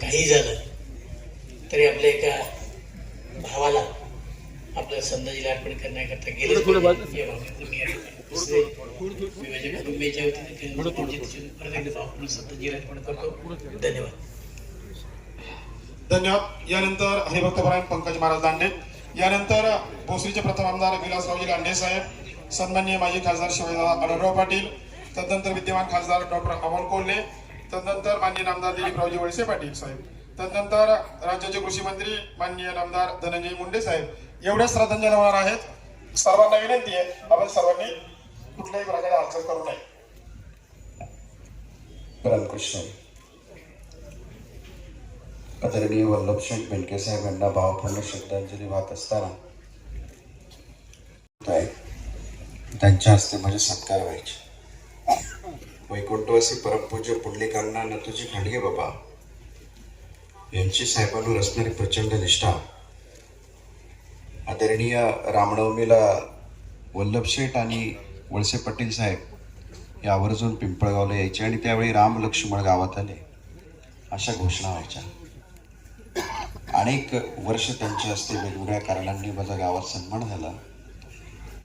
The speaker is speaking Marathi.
काही झालं तरी आपल्या एका भावाला आपल्या संदाजीला अर्पण करण्याकरता गेले धन्यवाद. धन्यवाद. यानंतर हरिभक्तपरायण पंकज महाराज दांडे. यानंतर भोसरीचे प्रथम आमदार विलासरावजी लांडे साहेब. सन्माननीय माजी खासदार शिवाजीदादा आढळराव पाटील. तदनंतर विद्यमान खासदार डॉक्टर अमोल कोल्हे. तदनंतर माननीय नामदार दिलीपरावजी वळसे पाटील साहेब. तदनंतर राज्याचे कृषी मंत्री माननीय नामदार धनंजय मुंडे साहेब. एवढ्या श्रद्धांजली होणार आहेत. सर्वांना विनंती आहे आपण सर्वांनी कुठल्याही प्रकारे हालचाल करू नये. रामकृष्ण. आदरणीय वल्लभशेठ बेलके साहेब यांना भावपूर्ण श्रद्धांजली वाहत असताना त्यांच्या हस्ते माझे सत्कार व्हायचे. वैकुंठवासी परमपूज्य पुंडलिकांना नतुजी खांडगे बाबा. यांची साहेबांवर असणारी प्रचंड निष्ठा. आदरणीय रामनवमीला वल्लभशेठ आणि वळसे पाटील साहेब हे आवर्जून पिंपळगावला यायचे आणि त्यावेळी राम लक्ष्मण गावात आले. अशा घोषणा व्हायच्या. अनेक वर्ष त्यांच्या हस्ते वेगवेगळ्या कारणांनी माझा गावात सन्मान झाला.